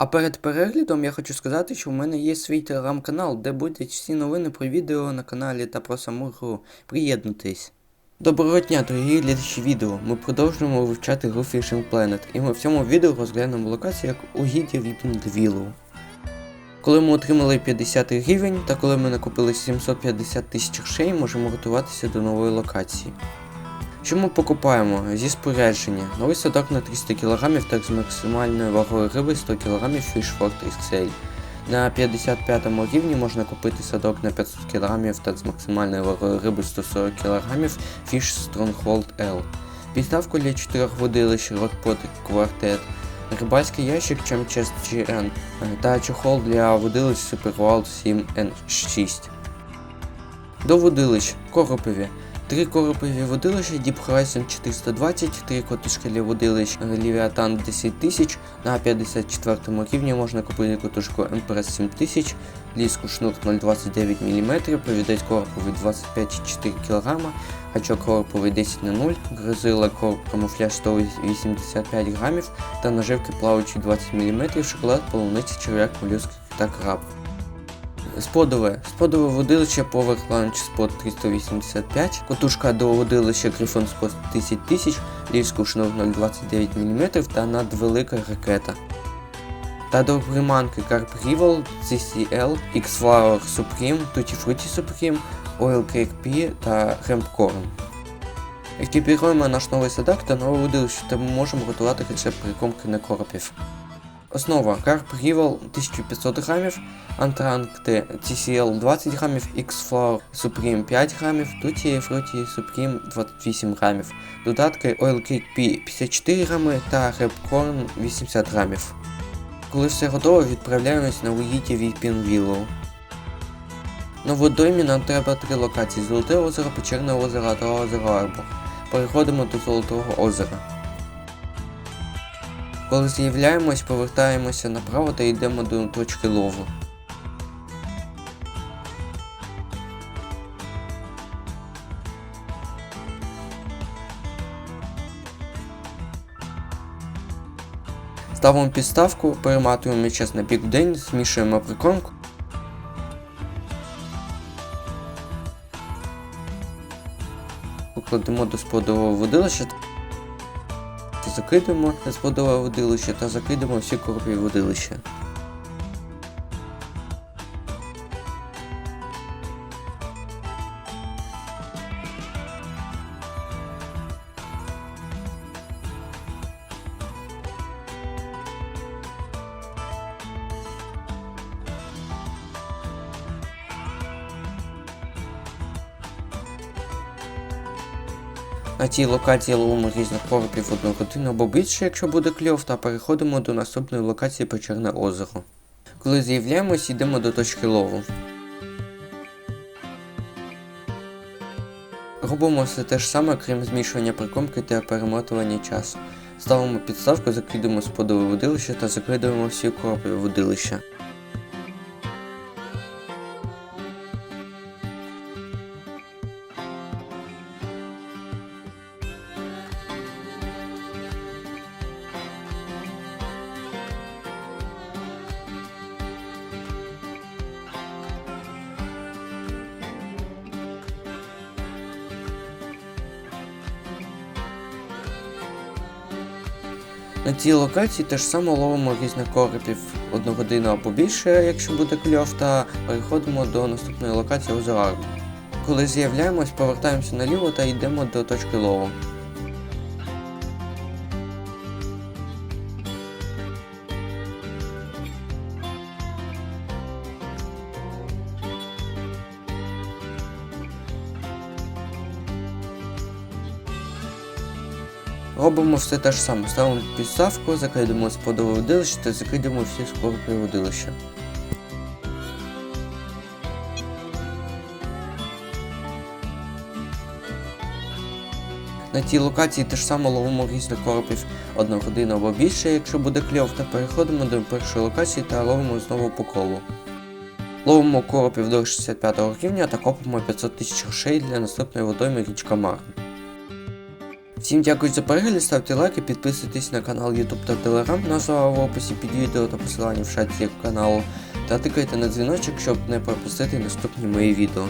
А перед переглядом я хочу сказати, що в мене є свій телеграм-канал, де будуть всі новини про відео на каналі та про саму гру. Приєднуйтесь. Доброго дня, дорогі глядачі відео. Ми продовжуємо вивчати гру Fishing Planet, і ми в цьому відео розглянемо локацію як угіддя Віпінгвілу. Коли ми отримали 50 рівень та коли ми накопили 750 тисяч грошей, можемо готуватися до нової локації. Що ми покупаємо? Зі спорядження. Новий садок на 300 кг та з максимальною вагою риби 100 кг Fish Fort XL. На 55 рівні можна купити садок на 500 кг та з максимальною вагою риби 140 кг Fish Stronghold L. Підставку для 4 водилищ Rockpot Quartet. Рибальський ящик Chemchest GN та чохол для водилищ Super World 7 N6. До водилищ Коропові. Три коропові водилища Deep Horizon 420, три котушки для водилищ Leviathan 10000. На 54 рівні можна купити котушку Empress 7000, ліску шнур 0,29 мм, повідець короповий 25,4 кг, гачок короповий 10 на 0, грозила корп камуфляж 185 грамів та наживки плаваючі 20 мм, шоколад, полуниця, черв'як, молюск та краб. Сподове. Сподове водилище Power Launch Spot 385, котушка до водилища Griffon Spot 10 тисяч, лівську шнур 0,29 мм та надвелика ракета. Та до приманки Carp Rival, CCL, X-Flower Supreme, Tutti Frutti Supreme, Oil Cake P та Hempcorn. Екіпіруємо наш новий садок та нове водилище, та ми можемо готувати рецепт прикормки на коропів. Основа Carp Rival 1500 грамів, Антранкти TCL 20 грамів, X-Flower Supreme 5 грамів, Tutti Frutti Supreme 28 грамів, додатки Oil Cake P 54 грами та Repcorn 80 грамів. Коли все готово, відправляємось на вугітті Віпін Willow. На водоймі нам треба три локації: Золоте озеро, Печерне озеро та озеро Арбор. Переходимо до Золотого озера. Коли з'являємось, повертаємося направо та йдемо до точки лову. Ставимо підставку, перематуємо час на бік день, змішуємо прикормку. Покладемо до сподового водилища закидуємо водове водилище та закидуємо всі коробі водилища. На цій локації ловимо різних коропів одну годину або більше, якщо буде кльов, та переходимо до наступної локації Печерне озеро. Коли з'являємось, йдемо до точки лову. Робимо все те ж саме, крім змішування прикормки та перемотування часу. Ставимо підставку, закидуємо сподове водилище та закидуємо всі коропи водилища. На цій локації теж само ловимо різних коропів одну годину або більше, якщо буде кльов, та переходимо до наступної локації озера Арбор. Коли з'являємось, повертаємося наліво та йдемо до точки лову. Робимо все те ж саме, ставимо підставку, закидуємо сподове водилище та закидуємо всі скорпи водилища. На цій локації теж саме ловимо різних коропів одну годину або більше, якщо буде кльов, та переходимо до першої локації та ловимо знову по колу. Ловимо коропів до 65 рівня та копимо 500 тисяч грошей для наступної водойми річка Марн. Всім дякую за перегляд, ставте лайки, підписуйтесь на канал YouTube та Telegram, назва в описі під відео та посилання в шаті каналу. Та тикайте на дзвіночок, щоб не пропустити наступні мої відео.